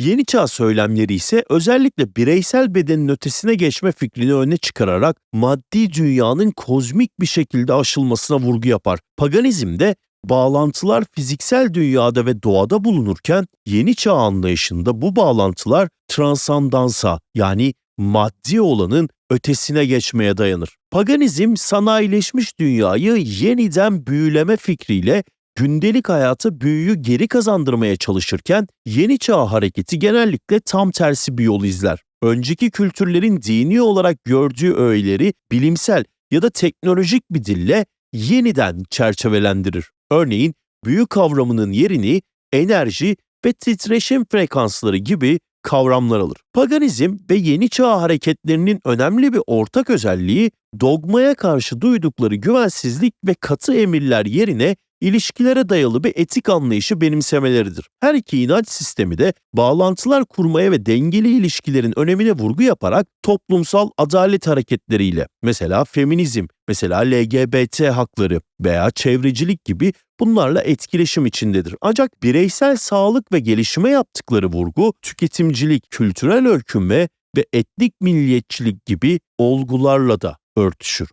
Yeni çağ söylemleri ise özellikle bireysel bedenin ötesine geçme fikrini öne çıkararak maddi dünyanın kozmik bir şekilde aşılmasına vurgu yapar. Paganizmde bağlantılar fiziksel dünyada ve doğada bulunurken yeni çağ anlayışında bu bağlantılar transandansa yani maddi olanın ötesine geçmeye dayanır. Paganizm sanayileşmiş dünyayı yeniden büyüleme fikriyle gündelik hayata büyüyü geri kazandırmaya çalışırken yeni çağ hareketi genellikle tam tersi bir yol izler. Önceki kültürlerin dini olarak gördüğü öğeleri bilimsel ya da teknolojik bir dille yeniden çerçevelendirir. Örneğin büyü kavramının yerini enerji ve titreşim frekansları gibi kavramlar alır. Paganizm ve yeni çağ hareketlerinin önemli bir ortak özelliği dogmaya karşı duydukları güvensizlik ve katı emirler yerine ilişkilere dayalı bir etik anlayışı benimsemeleridir. Her iki inanç sistemi de bağlantılar kurmaya ve dengeli ilişkilerin önemine vurgu yaparak toplumsal adalet hareketleriyle mesela feminizm, mesela LGBT hakları veya çevrecilik gibi bunlarla etkileşim içindedir. Ancak bireysel sağlık ve gelişime yaptıkları vurgu tüketimcilik, kültürel öykünme ve etnik milliyetçilik gibi olgularla da örtüşür.